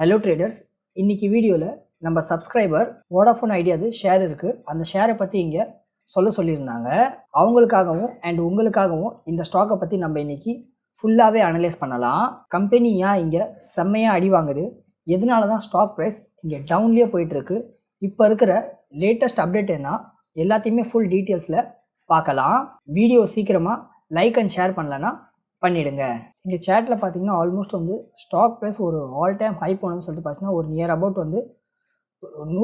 Hello traders இன்னைக்கு வீடியோவில் நம்ம சப்ஸ்கிரைபர் வோடாஃபோன் ஐடியாது ஷேர் இருக்குது அந்த ஷேரை பற்றி இங்கே சொல்ல சொல்லியிருந்தாங்க. அவங்களுக்காகவும் அண்ட் உங்களுக்காகவும் இந்த ஸ்டாக்கை பற்றி நம்ம இன்னைக்கு ஃபுல்லாகவே அனலைஸ் பண்ணலாம். கம்பெனி ஏன் இங்கே செம்மையாக அடி வாங்குது? எதனால தான் ஸ்டாக் ப்ரைஸ் இங்கே டவுன்லேயே போயிட்டுருக்கு? இப்போ இருக்கிற லேட்டஸ்ட் அப்டேட் என்ன? எல்லாத்தையுமே ஃபுல் டீட்டெயில்ஸில் பார்க்கலாம். வீடியோ சீக்கிரமாக லைக் அண்ட் ஷேர் பண்ணலன்னா பண்ணிடுங்க. இங்கே சேட்டில் பார்த்தீங்கன்னா ஆல்மோஸ்ட் வந்து ஸ்டாக் ப்ரைஸ் ஒரு ஆல் டைம் ஹை போனதுன்னு சொல்லிட்டு பார்த்தீங்கன்னா ஒரு நியர் அபவுட் வந்து நூ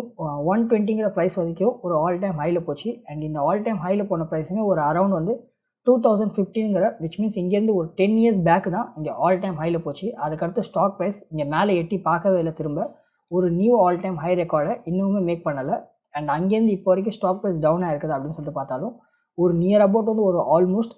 ஒன் டுவெண்ட்டிங்கிற ப்ரைஸ் வரைக்கும் ஒரு ஆல் டைம் ஹையில் போச்சு. அண்ட் இந்த ஆல் டைம் ஹையில் போன ப்ரைஸுமே ஒரு அரௌண்ட் வந்து டூ தௌசண்ட் ஃபிஃப்டீனுங்கிற விச் மீன்ஸ் இங்கேருந்து ஒரு டென் இயர்ஸ் பேக் தான் இங்கே ஆல் டைம் ஹையில் போச்சு. அதுக்கடுத்து ஸ்டாக் ப்ரைஸ் இங்கே மேலே எட்டி பார்க்கவே இல்லை திரும்ப. ஒரு நியூ ஆல் டைம் ஹை ரெக்கார்டை இன்னுமே மேக் பண்ணலை அண்ட் அங்கேருந்து இப்போ வரைக்கும் ஸ்டாக் ப்ரைஸ் டவுன் ஆகிருக்குது அப்படின்னு சொல்லிட்டு பார்த்தாலும் ஒரு நியர் அபவுட் வந்து ஒரு ஆல்மோஸ்ட்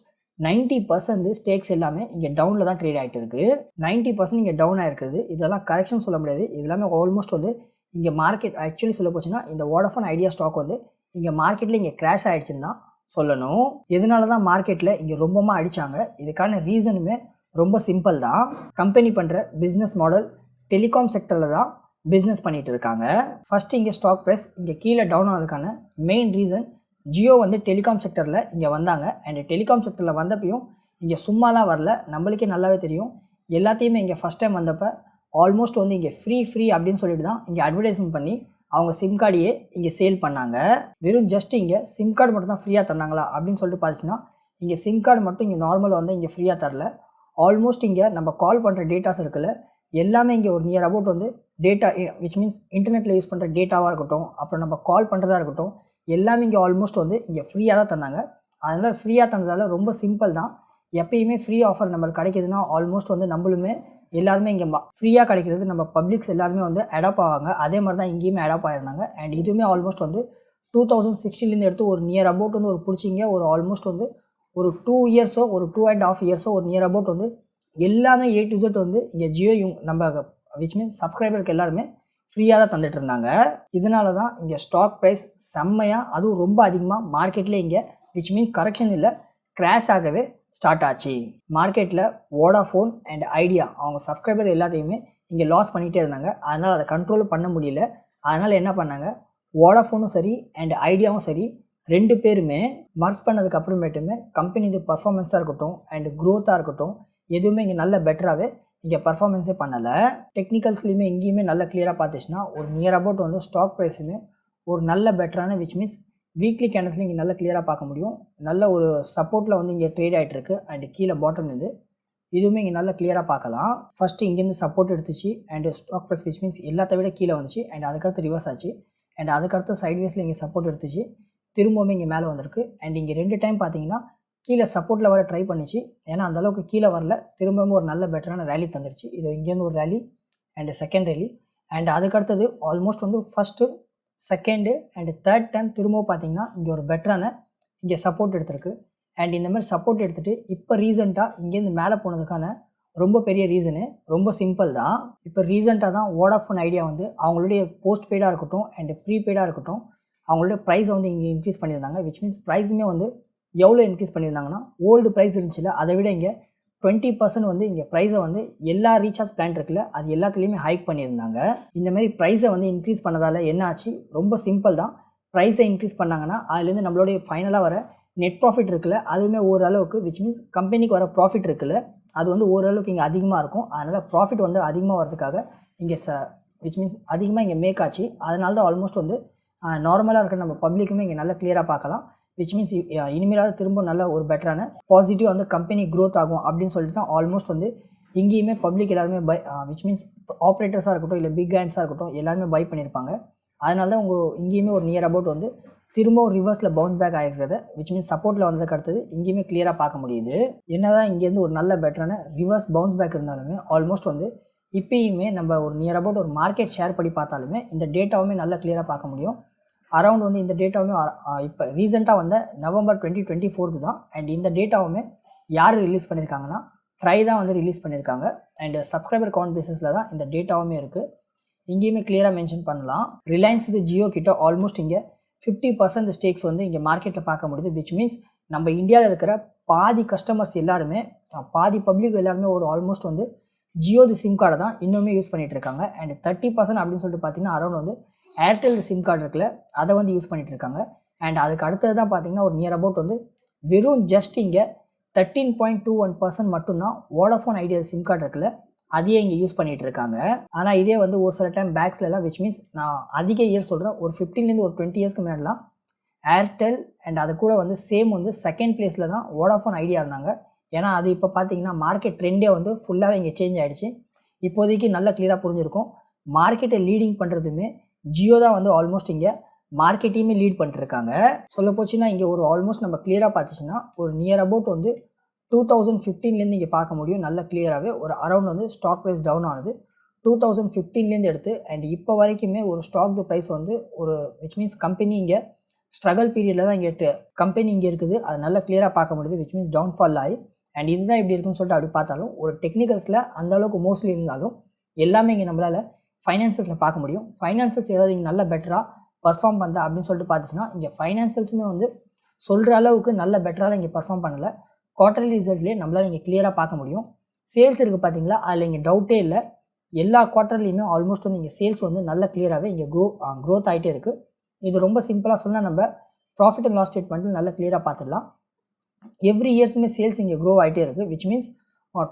நைன்ட்டி பர்சன்ட் ஸ்டேக்ஸ் எல்லாமே இங்கே டவுனில் தான் ட்ரேட் ஆகிட்டு இருக்கு. நைன்ட்டி பர்சன்ட் இங்கே டவுன் ஆயிருக்குது. இதெல்லாம் கரெக்ஷன் சொல்ல முடியாது. இது எல்லாமே ஆல்மோஸ்ட் வந்து இங்கே மார்க்கெட் ஆக்சுவலி சொல்ல போச்சுன்னா இந்த வோடஃபோன் ஐடியா ஸ்டாக் வந்து இங்கே மார்க்கெட்டில் இங்கே கிராஷ் ஆகிடுச்சுன்னு தான் சொல்லணும். எதனால தான் மார்க்கெட்டில் இங்கே ரொம்பமாக அடித்தாங்க இதுக்கான ரீசனுமே ரொம்ப சிம்பிள் தான். கம்பெனி பண்ணுற பிஸ்னஸ் மாடல் டெலிகாம் செக்டரில் தான் பிஸ்னஸ் பண்ணிகிட்டு இருக்காங்க. ஃபஸ்ட் இங்கே ஸ்டாக் ப்ரைஸ் இங்கே கீழே டவுன் ஆனதுக்கான மெயின் ரீசன் ஜியோ வந்து டெலிகாம் செக்டரில் இங்கே வந்தாங்க. அண்ட் டெலிகாம் செக்டரில் வந்தப்பையும் இங்கே சும்மாலாம் வரல. நம்மளுக்கே நல்லாவே தெரியும். எல்லாத்தையுமே இங்கே ஃபஸ்ட் டைம் வந்தப்போ ஆல்மோஸ்ட் வந்து இங்கே ஃப்ரீ ஃப்ரீ அப்படின்னு சொல்லிட்டு தான் இங்கே அட்வர்டைஸ்மெண்ட் பண்ணி அவங்க சிம் கார்டையே இங்கே சேல் பண்ணாங்க. வெறும் ஜஸ்ட் இங்கே சிம் கார்டு மட்டும் தான் ஃப்ரீயாக தந்தாங்களா அப்படின்னு சொல்லிட்டு பார்த்துச்சுன்னா இங்கே சிம் கார்டு மட்டும் இங்கே நார்மல் வந்து இங்கே ஃப்ரீயாக தரல. ஆல்மோஸ்ட் இங்கே நம்ம கால் பண்ணுற டேட்டாஸ் இருக்குல்ல எல்லாமே இங்கே ஒரு நியர் அபவுட் வந்து டேட்டா விச் மீன்ஸ் இன்டர்நெட்டில் யூஸ் பண்ணுற டேட்டாவாக இருக்கட்டும் அப்புறம் நம்ம கால் பண்ணுறதா இருக்கட்டும் எல்லாமே இங்கே ஆல்மோஸ்ட் வந்து இங்கே ஃப்ரீயாக தான் தந்தாங்க. அதனால் ஃப்ரீயாக தந்ததால் ரொம்ப சிம்பிள் தான். எப்பயுமே ஃப்ரீ ஆஃபர் நம்மளுக்கு கிடைக்கிதுன்னா ஆல்மோஸ்ட் வந்து நம்மளுமே எல்லாருமே இங்கே ஃப்ரீயாக கிடைக்கிறது நம்ம பப்ளிக்ஸ் எல்லாருமே வந்து அடாப்ட் ஆவாங்க. அதே மாதிரி தான் இங்கேயுமே அடாப்ட் ஆயிருந்தாங்க. அண்ட் இதுவுமே ஆல்மோஸ்ட் வந்து டூ தௌசண்ட் சிக்ஸ்டிலேருந்து எடுத்து ஒரு நியர் அபவுட் வந்து ஒரு பிடிச்சிங்க. ஒரு ஆல்மோஸ்ட் வந்து ஒரு டூ இயர்ஸோ ஒரு டூ அண்ட் ஆஃப் இயர்ஸோ ஒரு நியர் அபவுட் வந்து எல்லாமே ஏ டு ஜெட் வந்து இங்கே ஜியோ யூ நம்ம விச் மீன்ஸ் சப்ஸ்கிரைபருக்கு எல்லாருமே ஃப்ரீயாக தான் தந்துட்டு இருந்தாங்க இதனால தான் இங்கே ஸ்டாக் ப்ரைஸ் செம்மையாக அதுவும் ரொம்ப அதிகமாக மார்க்கெட்டில் இங்கே விச் மீன்ஸ் கரெக்ஷன் இல்லை கிராஷ் ஆகவே ஸ்டார்ட் ஆச்சு. மார்க்கெட்டில் வோடாஃபோன் அண்ட் ஐடியா அவங்க சப்ஸ்கிரைபர் எல்லாத்தையுமே இங்கே லாஸ் பண்ணிகிட்டே இருந்தாங்க. அதனால் அதை கண்ட்ரோல் பண்ண முடியல. அதனால் என்ன பண்ணாங்க? வோடாஃபோனும் சரி அண்ட் ஐடியாவும் சரி ரெண்டு பேருமே மர்ஸ் பண்ணதுக்கு அப்புறமேட்டுமே கம்பெனி இது பர்ஃபார்மன்ஸாக இருக்கட்டும் அண்ட் க்ரோத்தாக இருக்கட்டும் எதுவுமே இங்கே நல்ல பெட்டராகவே இங்கே பர்ஃபார்மன்ஸே பண்ணலை. டெக்னிக்கல்ஸ்லையுமே எங்கேயுமே நல்ல கிளியராக பார்த்துச்சுன்னா ஒரு நியர் அபவுட் வந்து ஸ்டாக் ப்ரைஸுமே ஒரு நல்ல பெட்டரான விச் மீன்ஸ் வீக்லி கேண்டல்ஸ்லையும் இங்கே நல்ல கிளியராக பார்க்க முடியும். நல்ல ஒரு சப்போர்ட்டில் வந்து இங்கே ட்ரேட் ஆகிட்டுருக்கு அண்ட் கீழே பாட்டம் இது இதுவுமே இங்கே நல்லா கிளியராக பார்க்கலாம். ஃபஸ்ட்டு இங்கேருந்து சப்போர்ட் எடுத்துச்சு. And stock price which means எல்லாத்த விட கீழே வந்துச்சு. அண்ட் அதுக்கடுத்து ரிவர்ஸ் ஆச்சு. அண்ட் அதுக்கடுத்து சைட்வேஸில் இங்கே சப்போர்ட் எடுத்துச்சு. திரும்பவுமே இங்கே மேலே வந்திருக்கு. அண்ட் இங்கே ரெண்டு டைம் பார்த்தீங்கன்னா கீழே சப்போர்ட்டில் வர ட்ரை பண்ணிச்சு. ஏன்னா அந்தளவுக்கு கீழே வரல. திரும்பவும் ஒரு நல்ல பெட்டரான ரேலி தந்துருச்சு. இது இங்கேருந்து ஒரு rally and second rally and அதுக்கடுத்தது ஆல்மோஸ்ட் வந்து first second and third time திரும்பவும் பார்த்தீங்கன்னா இங்கே ஒரு பெட்டரான இங்கே சப்போர்ட் எடுத்திருக்கு. அண்ட் இந்த மாதிரி சப்போர்ட் எடுத்துகிட்டு இப்போ ரீசெண்டாக இங்கேருந்து மேலே போனதுக்கான ரொம்ப பெரிய ரீசனு ரொம்ப சிம்பிள் தான். இப்போ ரீசெண்டாக தான் வோடாஃபோன் ஐடியா வந்து அவங்களுடைய போஸ்ட் பெய்டாக இருக்கட்டும் அண்ட் ப்ரீபெய்டாக இருக்கட்டும் அவங்களுடைய ப்ரைஸை வந்து இங்கே இன்க்ரீஸ் பண்ணியிருந்தாங்க. விச் மீன்ஸ் ப்ரைஸுமே வந்து எவ்வளோ இன்க்ரீஸ் பண்ணியிருந்தாங்கன்னா ஓல்டு ப்ரைஸ் இருந்துச்சுல அதை விட இங்கே டுவெண்ட்டி பர்சன்ட் வந்து இங்கே ப்ரைஸை வந்து எல்லா ரீசார்ஜ் பிளான் இருக்குல்ல அது எல்லாத்துலேயுமே ஹைக் பண்ணியிருந்தாங்க. இந்தமாரி ப்ரைஸை வந்து இன்க்ரீஸ் பண்ணதால் என்ன ஆச்சு? ரொம்ப சிம்பிள் தான். ப்ரைஸை இன்க்ரீஸ் பண்ணாங்கன்னா அதுலேருந்து நம்மளுடைய ஃபைனலாக வர நெட் ப்ராஃபிட் இருக்குல்ல அதுவுமே ஓரளவுக்கு விச் மீன்ஸ் கம்பெனிக்கு வர ப்ராஃபிட் இருக்குல்ல அது வந்து ஓரளவுக்கு இங்கே அதிகமாக இருக்கும். அதனால் ப்ராஃபிட் வந்து அதிகமாக வரதுக்காக இங்கே ச விச் மீன்ஸ் அதிகமாக இங்கே மேக் ஆச்சு. அதனால தான் ஆல்மோஸ்ட் வந்து நார்மலாக இருக்கிற நம்ம பப்ளிக்குமே இங்கே நல்லா கிளியராக பார்க்கலாம். விச் மீன்ஸ் இனிமேலாவது திரும்ப நல்ல ஒரு பெட்டரான பாசிட்டிவ் வந்து கம்பெனி க்ரோத் ஆகும் அப்படின்னு சொல்லிட்டு தான் ஆல்மோஸ்ட் வந்து இங்கேயுமே பப்ளிக் எல்லாருமே பை விச் மீன்ஸ் ஆப்ரேட்டர்ஸாக இருக்கட்டும் இல்லை பிக் ஹேண்ட்ஸாக இருக்கட்டும் எல்லாருமே பை பண்ணியிருப்பாங்க. அதனால தான் உங்கள் இங்கேயுமே ஒரு நியர் அபவுட் வந்து திரும்ப ஒரு ரிவர்ஸில் பவுன்ஸ் பேக் ஆகிருக்கிறத விச் மீன்ஸ் சப்போர்ட்டில் வந்ததுக்கு அடுத்தது இங்கேயுமே கிளியராக பார்க்க முடியுது. என்ன தான் இங்கேருந்து ஒரு நல்ல பெட்டரான ரிவர்ஸ் பவுன்ஸ் பேக் இருந்தாலுமே ஆல்மோஸ்ட் வந்து இப்பயுமே நம்ம ஒரு நியர் அபவுட் ஒரு மார்க்கெட் ஷேர் பண்ணி பார்த்தாலுமே இந்த டேட்டாவுமே நல்லா கிளியராக பார்க்க முடியும். அரௌண்ட் வந்து இந்த டேட்டாவுமே இப்போ ரீசெண்டாக வந்த நவம்பர் டுவெண்ட்டி டுவெண்ட்டி ஃபோர்த்து தான். அண்ட் இந்த டேட்டாவுமே யார் ரிலீஸ் பண்ணியிருக்காங்கன்னா ட்ரை தான் வந்து ரிலீஸ் பண்ணியிருக்காங்க அண்ட் சப்ஸ்கிரைபர் கவுண்ட் பேசிஸில் தான் இந்த டேட்டாவுமே இருக்குது இங்கேயுமே கிளியராக மென்ஷன் பண்ணலாம். ரிலையன்ஸ் இது ஜியோ கிட்ட ஆல்மோஸ்ட் இங்கே ஃபிஃப்டி பர்சன்ட் ஸ்டேக்ஸ் வந்து இங்கே மார்க்கெட்டில் பார்க்க முடியுது. விச் மீன்ஸ் நம்ம இந்தியாவில் இருக்கிற பாதி கஸ்டமர்ஸ் எல்லாருமே பாதி பப்ளிக் எல்லாருமே ஒரு ஆல்மோஸ்ட் வந்து ஜியோது சிம் கார்டை தான் இன்னுமே யூஸ் பண்ணிகிட்டு இருக்காங்க. அண்ட் தேர்ட்டி பர்சன்ட் அப்படின்னு சொல்லிட்டு பார்த்தீங்கன்னா அரௌண்ட் வந்து ஏர்டெல் சிம் கார்டு இருக்குல்ல அதை வந்து யூஸ் பண்ணிகிட்டு இருக்காங்க. அண்ட் அதுக்கு அடுத்தது தான் பார்த்தீங்கன்னா ஒரு நியர் அபவுட் வந்து வெறும் ஜஸ்ட் இங்கே thirteen point two one percent மட்டும்தான் வோடஃபோன் ஐடியா சிம் கார்டு இருக்குல்ல அதையே இங்கே யூஸ் பண்ணிகிட்டு இருக்காங்க. ஆனால் இதே வந்து ஒரு சில டைம் பேக்ஸ்லலாம் விச் மீன்ஸ் நான் அதிக இயர் சொல்கிறேன் ஒரு ஃபிஃப்டீன்லேருந்து ஒரு டுவெண்ட்டி இயர்ஸ்க்கு முன்னாடிலாம் ஏர்டெல் அண்ட் அது கூட வந்து சேம் வந்து செகண்ட் பிளேஸில் தான் வோடாஃபோன் ஐடியா இருந்தாங்க. ஏன்னா அது இப்போ பார்த்தீங்கன்னா மார்க்கெட் ட்ரெண்டே வந்து ஃபுல்லாகவே இங்கே சேஞ்ச் ஆகிடுச்சு இப்போதைக்கு நல்லா கிளியராக புரிஞ்சிருக்கும். மார்க்கெட்டை லீடிங் பண்ணுறதுமே ஜியோ தான் வந்து ஆல்மோஸ்ட் இங்கே மார்க்கெட்டையுமே லீட் பண்ணிட்டுருக்காங்க. சொல்ல போச்சுன்னா இங்கே ஒரு ஆல்மோஸ்ட் நம்ம கிளியராக பார்த்துச்சுன்னா ஒரு நியர் அபவுட் வந்து டூ தௌசண்ட் ஃபிஃப்டீன்லேருந்து இங்கே பார்க்க முடியும். நல்ல கிளியராகவே ஒரு அரௌண்ட் வந்து ஸ்டாக் ப்ரைஸ் டவுன் ஆனது. டூ தௌசண்ட் ஃபிஃப்டீன்லேருந்து எடுத்து அண்ட் இப்போ வரைக்குமே ஒரு ஸ்டாக் ப்ரைஸ் வந்து ஒரு விச் மீன்ஸ் கம்பெனி இங்கே ஸ்ட்ரகல் பீரியடில் தான் இங்கே கம்பெனி இங்கே இருக்குது அது நல்லா கிளியராக பார்க்க முடியுது விச் மீன்ஸ் டவுன்ஃபால் ஆகி அண்ட் இதுதான் இப்படி இருக்குன்னு சொல்லிட்டு அப்படி பார்த்தாலும் ஒரு டெக்னிக்கல்ஸில் அந்தளவுக்கு மோஸ்ட்லி இருந்தாலும் எல்லாமே இங்கே நம்மளால் ஃபைனான்சஸில் பார்க்க முடியும். ஃபைனான்சஸ் ஏதாவது இங்கே நல்ல பெட்டராக பர்ஃபார்ம் பண்ணா அப்படின்னு சொல்லிட்டு பார்த்துச்சுன்னா இங்கே ஃபைனான்சியல்ஸுமே வந்து சொல்கிற அளவுக்கு நல்ல பெட்டராக இங்கே பர்ஃபார்ம் பண்ணலை. குவார்டர்லி ரிசல்ட்லேயே நம்மளால் இங்கே கிளியராக பார்க்க முடியும். சேல்ஸ் இருக்குது பார்த்தீங்களா அதில் இங்கே டவுட்டே இல்லை. எல்லா குவார்ட்டர்லையுமே ஆல்மோஸ்ட் வந்து இங்கே சேல்ஸ் வந்து நல்ல கிளியராகவே இங்கே க்ரோ க்ரோத் ஆகிட்டே இருக்குது இது ரொம்ப சிம்பிளாக சொன்னால் நம்ம ப்ராஃபிட் அண்ட் லாஸ் ஸ்டேட்மெண்ட்டில் நல்லா கிளியராக பார்த்துடலாம். எவ்ரி இயர்ஸுமே சேல்ஸ் இங்கே க்ரோ ஆகிட்டே இருக்குது விச் மீன்ஸ்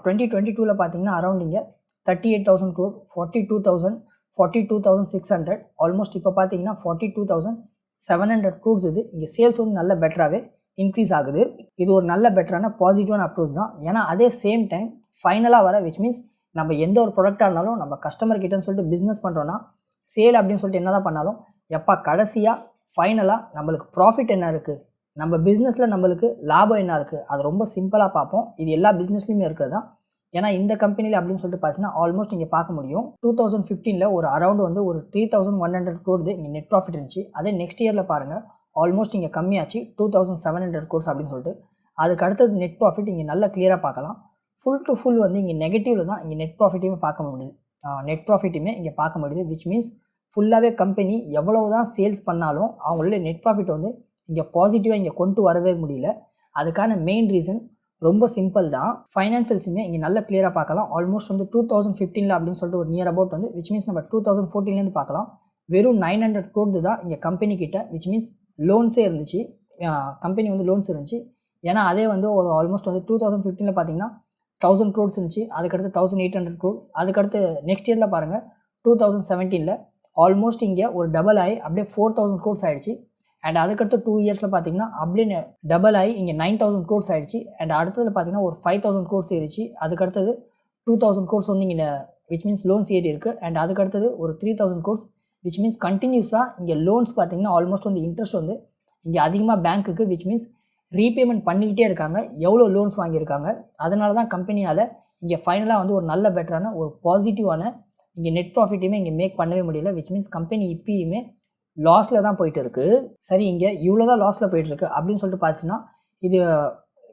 டுவெண்ட்டி டுவெண்ட்டி டூவில் பார்த்தீங்கன்னா அரௌண்ட் இங்கே thirty eight thousand crore forty two thousand forty two thousand six hundred almost இப்போ பார்த்தீங்கன்னா forty two thousand seven hundred crores இது. இங்கே சேல்ஸ் வந்து நல்ல பெட்டராகவே இன்க்ரீஸ் ஆகுது. இது ஒரு நல்ல பெட்டரான பாசிட்டிவான அப்ரோச் தான். ஏன்னா அதே சேம் டைம் ஃபைனலாக வர விச் மீன்ஸ் நம்ம எந்த ஒரு ப்ராடக்டாக இருந்தாலும் நம்ம கஸ்டமர் கிட்டேன்னு சொல்லிட்டு பிஸ்னஸ் பண்ணுறோன்னா சேல் அப்படின்னு சொல்லிட்டு என்ன தான் பண்ணாலும் எப்போ கடைசியாக ஃபைனலாக நம்மளுக்கு ப்ராஃபிட் என்ன இருக்குது நம்ம பிஸ்னஸில் நம்மளுக்கு லாபம் என்ன இருக்குது அது ரொம்ப சிம்பிளாக பார்ப்போம். இது எல்லா பிஸ்னஸ்லையுமே இருக்கிறது தான். ஏன்னா இந்த கம்பெனியில் அப்படின்னு சொல்லிட்டு பார்த்தீங்கன்னா ஆல்மோஸ்ட் இங்கே பார்க்க முடியும். டூ தௌசண்ட் ஃபிஃப்டீனில் ஒரு அரௌண்ட் வந்து ஒரு த்ரீ தௌசண்ட் ஒன் ஹண்ட்ரட் கோடு இங்கே நெட் ப்ராஃபிட் இருந்துச்சு. அதே நெக்ஸ்ட் இயரில் பாருங்கள் ஆல்மோஸ்ட் இங்கே கம்மியாச்சு two thousand seven hundred crores அப்படின்னு சொல்லிட்டு. அதுக்கு அடுத்தது நெட் ப்ராஃபிட் இங்கே நல்லா கிளியராக பார்க்கலாம். ஃபுல் டு ஃபுல் வந்து இங்கே நெகட்டிவில் தான் இங்கே நெட் ப்ராஃபிட்டையுமே பார்க்க முடியுது. நெட் ப்ராஃபிட்டுமே இங்கே பார்க்க முடியுது விச் மீன்ஸ் ஃபுல்லாகவே கம்பெனி எவ்வளவு தான் சேல்ஸ் பண்ணாலும் அவங்களுடைய நெட் ப்ராஃபிட் வந்து இங்கே பாசிட்டிவாக இங்கே கொண்டு வரவே முடியல. அதுக்கான மெயின் ரீசன் ரொம்ப சிம்பிள் தான். ஃபைனான்சியல்ஸுமே இங்கே நல்ல கிளியராக பார்க்கலாம். ஆல்மோஸ்ட் வந்து டூ தௌசண்ட் ஃபிஃப்டீனில் அப்படின்னு சொல்லிட்டு ஒரு நியர் அபவுட் வந்து விச் மீன்ஸ் நம்ம டூ தௌசண்ட் ஃபோர்டீன்லேருந்து பார்க்கலாம். வெறும் நைன் ஹண்ட்ரட் கோடு தான் இங்கே கம்பெனி கிட்ட விச் மீன்ஸ் லோன்ஸே இருந்துச்சு. கம்பெனி வந்து லோன்ஸ் இருந்துச்சு. ஏன்னா அதே வந்து ஒரு ஆல்மோஸ்ட் வந்து டூ தௌசண்ட் ஃபிஃப்டீனில் பார்த்தீங்கன்னா தௌசண்ட் க்ரோட்ஸ் இருந்துச்சு. அதுக்கடுத்து தௌசண்ட் எயிட் ஹண்ட்ரட் க்ரோட் அதுக்கடுத்து நெக்ஸ்ட் இயரில் பாருங்கள் டூ தௌசண்ட் செவன்டீனில் ஆல்மோஸ்ட் இங்கே ஒரு டபுள் ஆகி அப்படியே ஃபோர் தௌசண்ட் க்ரோட்ஸ் ஆகிடுச்சு அண்ட் அதுக்கடுத்து டூ இயர்ஸில் பார்த்தீங்கன்னா அப்படியே டபுள் ஆகி இங்கே நைன் தௌசண்ட் கோர்ஸ் ஆயிடுச்சு. அண்ட் அடுத்தது பார்த்தீங்கன்னா ஒரு ஃபைவ் தௌசண்ட் கோர்ஸ் ஏறிச்சு அதுக்கடுத்தது டூ தௌசண்ட் கோர்ஸ் வந்து இங்கே விச் மீன்ஸ் லோன்ஸ் ஏறி இருக்குது அண்ட் அதுக்கடுத்தது ஒரு three thousand crores which means கண்டினியூஸாக இங்கே லோன்ஸ் பார்த்தீங்கன்னா ஆல்மோஸ்ட் வந்து இன்ட்ரெஸ்ட் வந்து இங்கே அதிகமாக பேங்க்குக்கு விச் மீன்ஸ் ரீபேமெண்ட் பண்ணிக்கிட்டே இருக்காங்க. எவ்வளோ லோன்ஸ் வாங்கியிருக்காங்க. அதனால தான் கம்பெனியால் இங்கே ஃபைனலாக வந்து ஒரு நல்ல பெட்டரான ஒரு பாசிட்டிவான இங்கே நெட் ப்ராஃபிட்டையுமே இங்கே மேக் பண்ணவே முடியல. விச் மீன்ஸ் கம்பெனி இப்பயுமே லாஸில் தான் போயிட்டு இருக்குது சரி இங்கே இவ்வளோ தான் லாஸில் போயிட்டு இருக்குது அப்படின்னு சொல்லிட்டு பார்த்துச்சுன்னா இது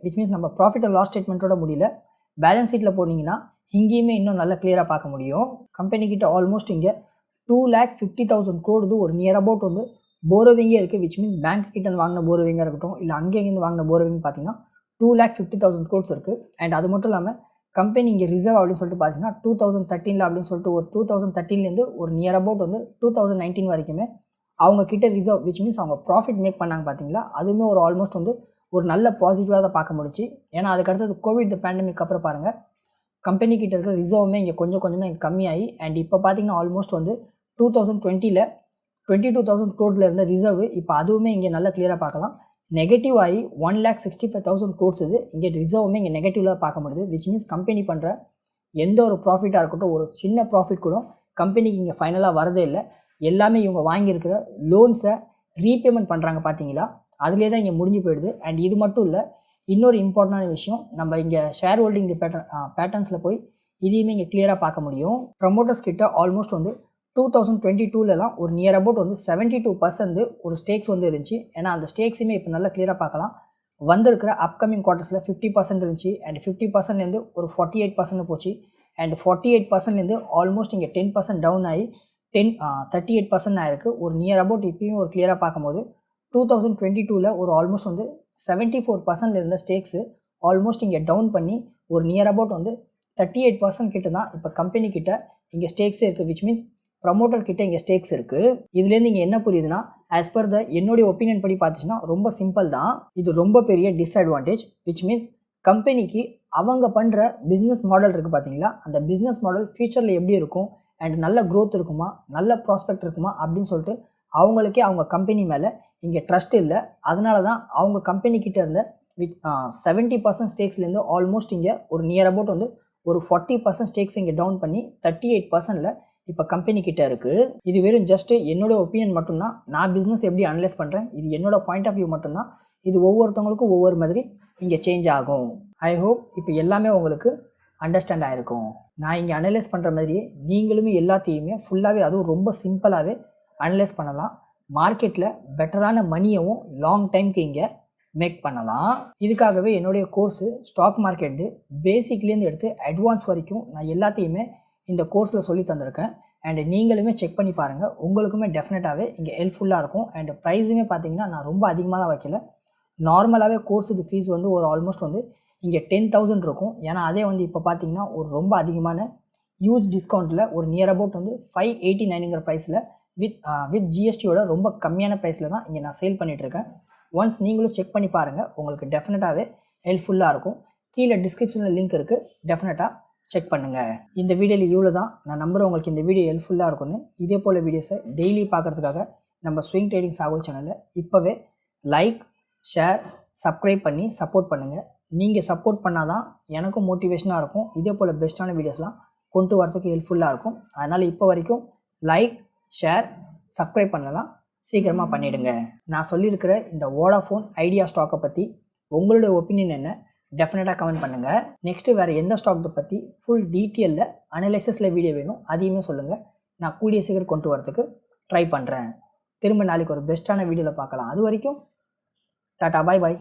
விச் மீன்ஸ் நம்ம ப்ராஃபிட் அண்ட் லாஸ் ஸ்டேட்மெண்ட்டோட முடியல. பேலன்ஸ் ஷீட்டில் போனீங்கன்னா இங்கேயுமே இன்னும் நல்லா கிளியராக பார்க்க முடியும். கம்பெனிக்கிட்ட ஆல்மோஸ்ட் இங்கே டூ லேக் ஃபிஃப்டி தௌசண்ட் கோடுது ஒரு நியர் அபவுட் வந்து போரோவிங்கே இருக்குது விச் மீன்ஸ் பேங்க் கிட்ட வாங்கின போரோவிங்காக இருக்கட்டும் இல்லை அங்கேருந்து வாங்கின போரோவிங் பார்த்தீங்கன்னா two lakh fifty thousand crores இருக்குது அண்ட் அது மட்டும் இல்லாமல் கம்பெனி இங்கே ரிசர்வ் அப்படின்னு சொல்லிட்டு பார்த்தீங்கன்னா டூ தௌசண்ட் தேர்ட்டீனில் அப்படின்னு சொல்லிட்டு ஒரு டூ தௌசண்ட் தேர்ட்டீன்லேருந்து ஒரு நியர் அபவுட் வந்து டூ தௌசண்ட் நைன்டீன் வரைக்குமே அவங்க கிட்ட ரிசர்வ் விச் மீன்ஸ் அவங்க ப்ராஃபிட் மேக் பண்ணாங்க பார்த்தீங்களா அதுவுமே ஒரு ஆல்மோஸ்ட் வந்து ஒரு நல்ல பாசிட்டிவாக தான் பார்க்க முடிச்சு ஏன்னா அதுக்கடுத்தது கோவிட் பேண்டமிக் அப்புறம் பாருங்கள் கம்பெனி கிட்ட இருக்கிற ரிசர்வுமே இங்கே கொஞ்சம் கொஞ்சமாக இங்கே கம்மியாகி அண்ட் இப்போ பார்த்தீங்கன்னா ஆல்மோஸ்ட் வந்து டூ தௌசண்ட் டுவெண்ட்டியில் டுவெண்ட்டி டூ தௌசண்ட் கோட்ஸில் இருந்த ரிசர்வ் இப்போ அதுவுமே இங்கே நல்லா கிளியராக பார்க்கலாம். நெகட்டிவ் ஆகி one lakh sixty five thousand crores இது. இங்கே ரிசர்வுமே இங்கே நெகட்டிவாக பார்க்க முடியுது. விச் மீன்ஸ் கம்பெனி பண்ணுற எந்த ஒரு ப்ராஃபிட்டாக இருக்கட்டும் ஒரு சின்ன ப்ராஃபிட் கூட கம்பெனிக்கு இங்கே ஃபைனலாக வரதே இல்லை. எல்லாமே இவங்க வாங்கியிருக்கிற லோன்ஸை ரீபேமெண்ட் பண்ணுறாங்க பார்த்தீங்களா அதிலே தான் இங்கே முடிஞ்சு போயிடுது. அண்ட் இது மட்டும் இல்லை இன்னொரு இம்பார்ட்டண்டான விஷயம் நம்ம இங்கே ஷேர் ஹோல்டிங் பேட்டர் பேட்டர்ன்ஸில் போய் இதையுமே இங்கே கிளியராக பார்க்க முடியும். ப்ரமோட்டர்ஸ் கிட்ட ஆல்மோஸ்ட் வந்து டூ தௌசண்ட் டுவெண்ட்டி டூலலாம் ஒரு நியர் அபவுட் வந்து செவன்ட்டி டூ பர்சன்ட் ஒரு ஸ்டேக்ஸ் வந்து இருந்துச்சு. ஏன்னா அந்த ஸ்டேக்ஸுமே இப்போ நல்லா கிளியராக பார்க்கலாம். வந்திருக்கிற அப்கமிங் குவார்ட்டர்ஸில் ஃபிஃப்டி பர்சன்ட் இருந்துச்சு. அண்ட் ஃபிஃப்டி பர்சன்ட்லேருந்து ஒரு ஃபார்ட்டி எயிட் பர்சன்ட் போச்சு. அண்ட் ஃபார்ட்டி எயிட் பர்சன்ட்லேருந்து ஆல்மோஸ்ட் இங்கே டென் பர்சன்ட் டவுன் ஆகி டென் தேர்ட்டி எயிட் பர்சன்ட் ஆயிருக்கு. ஒரு நியர் அபவுட் இப்பயும் ஒரு கிளியராக பார்க்கும்போது டூ தௌசண்ட் டுவெண்ட்டி டூவில் ஒரு ஆல்மோஸ்ட் வந்து செவன்ட்டி ஃபோர் பர்சன்ட் இருந்த ஸ்டேக்ஸு ஆல்மோஸ்ட் இங்கே டவுன் பண்ணி ஒரு நியர் அபவுட் வந்து தேர்ட்டி எயிட் பர்சன்ட் கிட்ட தான் இப்போ கம்பெனி கிட்ட இங்கே ஸ்டேக்ஸே இருக்குது விச் மீன்ஸ் ப்ரமோட்டர் கிட்ட இங்கே ஸ்டேக்ஸ் இருக்குது இதுலேருந்து இங்கே என்ன புரியுதுன்னா ஆஸ் பர் த என்னுடைய ஒப்பீனியன் படி பார்த்துச்சுன்னா ரொம்ப சிம்பிள் தான். இது ரொம்ப பெரிய டிஸ்அட்வான்டேஜ் விச் மீன்ஸ் கம்பெனிக்கு அவங்க பண்ணுற பிஸ்னஸ் மாடல் இருக்குது பார்த்தீங்களா அந்த பிஸ்னஸ் மாடல் ஃபியூச்சரில் எப்படி இருக்கும்? அண்ட் நல்ல க்ரோத் இருக்குமா? நல்ல ப்ராஸ்பெக்ட் இருக்குமா? அப்படின்னு சொல்லிட்டு அவங்களுக்கே அவங்க கம்பெனி மேலே இங்கே ட்ரஸ்ட் இல்லை. அதனால தான் அவங்க கம்பெனிக்கிட்ட இருந்த வித் செவன்ட்டி பர்சன்ட் ஸ்டேக்ஸ்லேருந்து ஆல்மோஸ்ட் இங்கே ஒரு நியர் அபவுட் வந்து ஒரு ஃபார்ட்டி பர்சன்ட் ஸ்டேக்ஸ் இங்கே டவுன் பண்ணி தேர்ட்டி எயிட் பர்சன்டில் இப்போ கம்பெனி கிட்ட இருக்குது இது வெறும் ஜஸ்ட் என்னோட ஒப்பீனியன் மட்டும்தான். நான் பிஸ்னஸ் எப்படி அனலைஸ் பண்ணுறேன் இது என்னோட பாயிண்ட் ஆஃப் வியூ மட்டும்தான். இது ஒவ்வொருத்தவங்களுக்கும் ஒவ்வொரு மாதிரி இங்கே சேஞ்ச் ஆகும். ஐ ஹோப் இப்போ எல்லாமே உங்களுக்கு அண்டர்ஸ்டாண்ட் ஆகிருக்கும் நான் இங்கே அனலைஸ் பண்ணுற மாதிரியே நீங்களுமே எல்லாத்தையுமே ஃபுல்லாகவே அதுவும் ரொம்ப சிம்பிளாகவே அனலைஸ் பண்ணலாம். மார்க்கெட்டில் பெட்டரான மணியவும் லாங் டைம்க்கு இங்கே மேக் பண்ணலாம். இதுக்காகவே என்னுடைய கோர்ஸு ஸ்டாக் மார்க்கெட்டு பேசிக்லேருந்து எடுத்து அட்வான்ஸ் வரைக்கும் நான் எல்லாத்தையுமே இந்த கோர்ஸில் சொல்லி தந்திருக்கேன். அண்ட் நீங்களுமே செக் பண்ணி பாருங்கள் உங்களுக்குமே டெஃபினட்டாகவே இங்கே ஹெல்ப்ஃபுல்லாக இருக்கும். அண்ட் ப்ரைஸுமே பார்த்தீங்கன்னா நான் ரொம்ப அதிகமாக தான் வைக்கல. நார்மலாகவே கோர்ஸுக்கு ஃபீஸ் வந்து ஒரு ஆல்மோஸ்ட் வந்து இங்கே டென் தௌசண்ட் இருக்கும். ஏன்னா அதே வந்து இப்போ பார்த்தீங்கன்னா ஒரு ரொம்ப அதிகமான யூஸ் டிஸ்கவுண்ட்டில் ஒரு நியர் அபவுட் வந்து ஃபைவ் எயிட்டி நைனுங்கிற ப்ரைஸில் வித் வித் ஜிஎஸ்டியோட ரொம்ப கம்மியான ப்ரைஸில் தான் இங்கே நான் சேல் பண்ணிகிட்ருக்கேன் ஒன்ஸ் நீங்களும் செக் பண்ணி பாருங்கள் உங்களுக்கு டெஃபினட்டாகவே ஹெல்ப்ஃபுல்லாக இருக்கும். கீழே டிஸ்கிரிப்ஷனில் லிங்க் இருக்குது டெஃபினட்டாக செக் பண்ணுங்கள் இந்த வீடியோவில் இவ்வளோ தான். நான் நம்புகிறேன் உங்களுக்கு இந்த வீடியோ ஹெல்ப்ஃபுல்லாக இருக்கும்னு. இதே போல் வீடியோஸை டெய்லி பார்க்குறதுக்காக நம்ம ஸ்விங் ட்ரேடிங் சாகுல் சேனலில் இப்போவே லைக் ஷேர் சப்ஸ்கிரைப் பண்ணி சப்போர்ட் பண்ணுங்கள் நீங்கள் சப்போர்ட் பண்ணால் தான் எனக்கும் மோட்டிவேஷனாக இருக்கும். இதே போல் பெஸ்ட்டான வீடியோஸ்லாம் கொண்டு வரதுக்கு ஹெல்ப்ஃபுல்லாக இருக்கும். அதனால் இப்போ வரைக்கும் லைக் ஷேர் சப்ஸ்கிரைப் பண்ணலாம். சீக்கிரமாக பண்ணிவிடுங்க நான் சொல்லியிருக்கிற இந்த வோடாஃபோன் ஐடியா ஸ்டாக்கை பற்றி உங்களுடைய ஒப்பீனியன் என்ன? டெஃபினட்டாக கமெண்ட் பண்ணுங்கள் நெக்ஸ்ட்டு வேறு எந்த ஸ்டாக்கை பற்றி ஃபுல் டீட்டெயிலில் அனலைசஸில் வீடியோ வேணும் அதையுமே சொல்லுங்கள் நான் கூடிய சீக்கிரம் கொண்டு வரதுக்கு ட்ரை பண்ணுறேன் திரும்ப நாளைக்கு ஒரு பெஸ்ட்டான வீடியோவில் பார்க்கலாம். அது வரைக்கும் டாட்டா பாய் பாய்